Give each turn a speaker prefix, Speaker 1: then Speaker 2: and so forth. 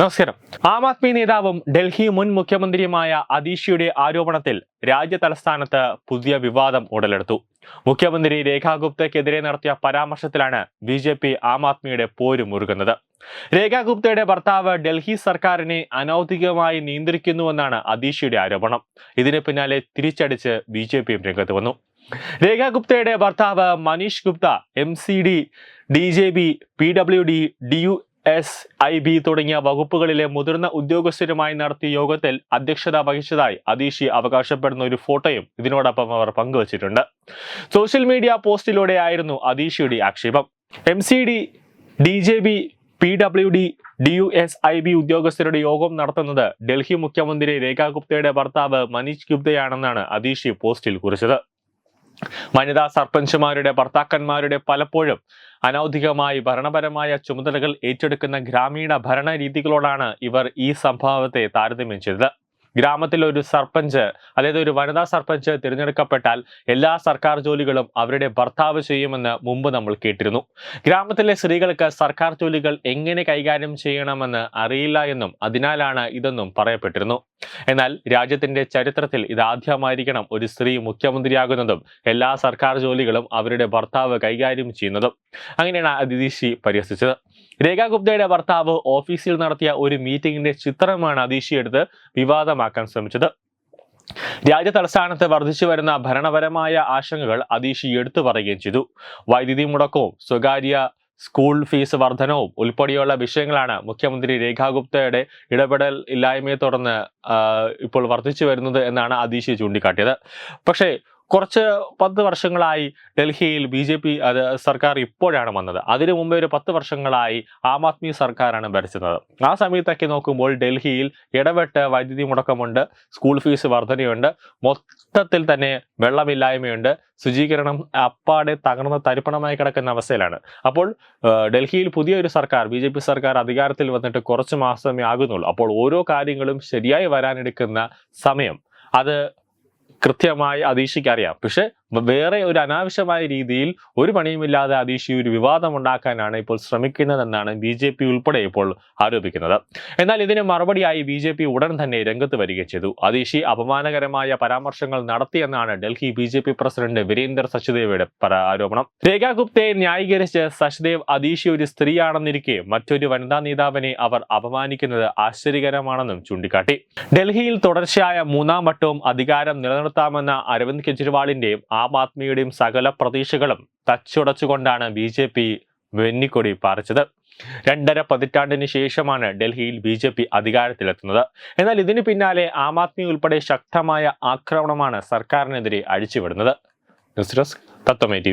Speaker 1: നമസ്കാരം. ആം ആദ്മി നേതാവും ഡൽഹി മുൻ മുഖ്യമന്ത്രിയുമായ അതീഷിയുടെ ആരോപണത്തിൽ രാജ്യ തലസ്ഥാനത്ത് പുതിയ വിവാദം ഉടലെടുത്തു. മുഖ്യമന്ത്രി രേഖാ ഗുപ്തയ്ക്കെതിരെ നടത്തിയ പരാമർശത്തിലാണ് ബി ജെ പി ആം ആദ്മിയുടെ പോര് മുറുകുന്നത്. രേഖാ ഗുപ്തയുടെ ഭർത്താവ് ഡൽഹി സർക്കാരിനെ അനൌദ്യോഗികമായി നിയന്ത്രിക്കുന്നുവെന്നാണ് അതീഷിയുടെ ആരോപണം. ഇതിന് പിന്നാലെ തിരിച്ചടിച്ച് ബി ജെ പിയും രംഗത്ത് വന്നു. രേഖാ ഗുപ്തയുടെ ഭർത്താവ് Manish Gupta M C D D J B P W D D U S I B തുടങ്ങിയ വകുപ്പുകളിലെ മുതിർന്ന ഉദ്യോഗസ്ഥരുമായി നടത്തിയ യോഗത്തിൽ അധ്യക്ഷത വഹിച്ചതായി അതീഷി അവകാശപ്പെടുന്ന ഒരു ഫോട്ടോയും ഇതിനോടൊപ്പം അവർ പങ്കുവച്ചിട്ടുണ്ട്. സോഷ്യൽ മീഡിയ പോസ്റ്റിലൂടെയായിരുന്നു അതീഷിയുടെ ആക്ഷേപം. M C D D J B P W D D U S I B ഉദ്യോഗസ്ഥരുടെ യോഗം നടത്തുന്നത് ഡൽഹി മുഖ്യമന്ത്രി രേഖാ ഗുപ്തയുടെ ഭർത്താവ് മനീഷ് ഗുപ്തയാണെന്നാണ് അതീഷി പോസ്റ്റിൽ കുറിച്ചത്. വനിതാ സർപഞ്ചുമാരുടെ ഭർത്താക്കന്മാരുടെ പലപ്പോഴും അനൗദ്യോഗികമായി ഭരണപരമായ ചുമതലകൾ ഏറ്റെടുക്കുന്ന ഗ്രാമീണ ഭരണ രീതികളോടാണ് ഇവർ ഈ സംഭവത്തെ താരതമ്യം ചെയ്തത്. ഗ്രാമത്തിൽ ഒരു സർപഞ്ച് അതായത് ഒരു വനിതാ സർപഞ്ച് തിരഞ്ഞെടുക്കപ്പെട്ടാൽ എല്ലാ സർക്കാർ ജോലികളും അവരുടെ ഭർത്താവ് ചെയ്യുമെന്ന് മുമ്പ് നമ്മൾ കേട്ടിരുന്നു. ഗ്രാമത്തിലെ സ്ത്രീകൾക്ക് സർക്കാർ ജോലികൾ എങ്ങനെ കൈകാര്യം ചെയ്യണമെന്ന് അറിയില്ല എന്നും അതിനാലാണ് ഇതെന്നും പറയപ്പെട്ടിരുന്നു. എന്നാൽ രാജ്യത്തിന്റെ ചരിത്രത്തിൽ ഇതാദ്യമായിരിക്കണം ഒരു സ്ത്രീ മുഖ്യമന്ത്രിയാകുന്നതും എല്ലാ സർക്കാർ ജോലികളും അവരുടെ ഭർത്താവ് കൈകാര്യം ചെയ്യുന്നതും. അങ്ങനെയാണ് അതിഥിഷി പരിഹസിച്ചത്. രേഖാ ഗുപ്തയുടെ ഭർത്താവ് ഓഫീസിൽ നടത്തിയ ഒരു മീറ്റിംഗിന്റെ ചിത്രമാണ് അതീഷി എടുത്ത് വിവാദമാക്കാൻ ശ്രമിച്ചത്. രാജ്യ തലസ്ഥാനത്ത് വർദ്ധിച്ചു വരുന്ന ഭരണപരമായ ആശങ്കകൾ അതീഷി എടുത്തു പറയുകയും ചെയ്തു. വൈദ്യുതി മുടക്കവും സ്വകാര്യ സ്കൂൾ ഫീസ് വർധനവും ഉൾപ്പെടെയുള്ള വിഷയങ്ങളാണ് മുഖ്യമന്ത്രി രേഖാ ഗുപ്തയുടെ ഇടപെടൽ ഇല്ലായ്മയെ തുടർന്ന് ഇപ്പോൾ വർദ്ധിച്ചു വരുന്നത് എന്നാണ് അതീഷി ചൂണ്ടിക്കാട്ടിയത്. പക്ഷേ കുറച്ച് പത്ത് വർഷങ്ങളായി ഡൽഹിയിൽ ബി ജെ പി അത് സർക്കാർ ഇപ്പോഴാണ് വന്നത്. അതിനു മുമ്പേ ഒരു പത്ത് വർഷങ്ങളായി ആം ആദ്മി സർക്കാരാണ് ഭരിച്ചിരുന്നത് ആ സമയത്തൊക്കെ നോക്കുമ്പോൾ ഡൽഹിയിൽ ഇടപെട്ട് വൈദ്യുതി മുടക്കമുണ്ട് സ്കൂൾ ഫീസ് വർധനയുണ്ട് മൊത്തത്തിൽ തന്നെ വെള്ളമില്ലായ്മയുണ്ട് ശുചീകരണം അപ്പാടെ തകർന്ന തരിപ്പണമായി കിടക്കുന്ന അവസ്ഥയിലാണ്. അപ്പോൾ ഡൽഹിയിൽ പുതിയൊരു സർക്കാർ ബി ജെ പി സർക്കാർ അധികാരത്തിൽ വന്നിട്ട് കുറച്ച് മാസമേ ആകുന്നുള്ളൂ. അപ്പോൾ ഓരോ കാര്യങ്ങളും ശരിയായി വരാനെടുക്കുന്ന സമയം അത് കൃത്യമായി അതീഷിക്ക് അറിയാം പക്ഷെ വേറെ ഒരു അനാവശ്യമായ രീതിയിൽ ഒരു പണിയുമില്ലാതെ അതീഷി ഒരു വിവാദം ഉണ്ടാക്കാനാണ് ഇപ്പോൾ ശ്രമിക്കുന്നതെന്നാണ് ബി ജെ പി ഉൾപ്പെടെ ഇപ്പോൾ ആരോപിക്കുന്നത്. എന്നാൽ ഇതിന് മറുപടിയായി ബി ജെ പി ഉടൻ തന്നെ രംഗത്ത് വരിക ചെയ്തു. അതീഷി അപമാനകരമായ പരാമർശങ്ങൾ നടത്തിയെന്നാണ് Delhi B J P president Virender സച്ദേവയുടെ ആരോപണം. രേഖാ ഗുപ്തയെ ന്യായീകരിച്ച് സച്ദേവ് അതീഷി ഒരു സ്ത്രീയാണെന്നിരിക്കെ മറ്റൊരു വനിതാ നേതാവിനെ അവർ അപമാനിക്കുന്നത് ആശ്ചര്യകരമാണെന്നും ചൂണ്ടിക്കാട്ടി. ഡൽഹിയിൽ തുടർച്ചയായ മൂന്നാം വട്ടവും അധികാരം നിലനിർത്താമെന്ന അരവിന്ദ് കെജ്രിവാളിന്റെയും ആം ആദ്മിയുടെയും സകല പ്രതീക്ഷകളും തച്ചുടച്ചുകൊണ്ടാണ് ബി ജെ പി വെന്നിക്കൊടി പാറിച്ചത്. രണ്ടര പതിറ്റാണ്ടിന് ശേഷമാണ് ഡൽഹിയിൽ ബി ജെ പി അധികാരത്തിലെത്തുന്നത്. എന്നാൽ ഇതിന് പിന്നാലെ ആം ആദ്മി ഉൾപ്പെടെ ശക്തമായ ആക്രമണമാണ് സർക്കാരിനെതിരെ അഴിച്ചുവിടുന്നത്. ന്യൂസ് ഡെസ്ക് തത്വമേ ടി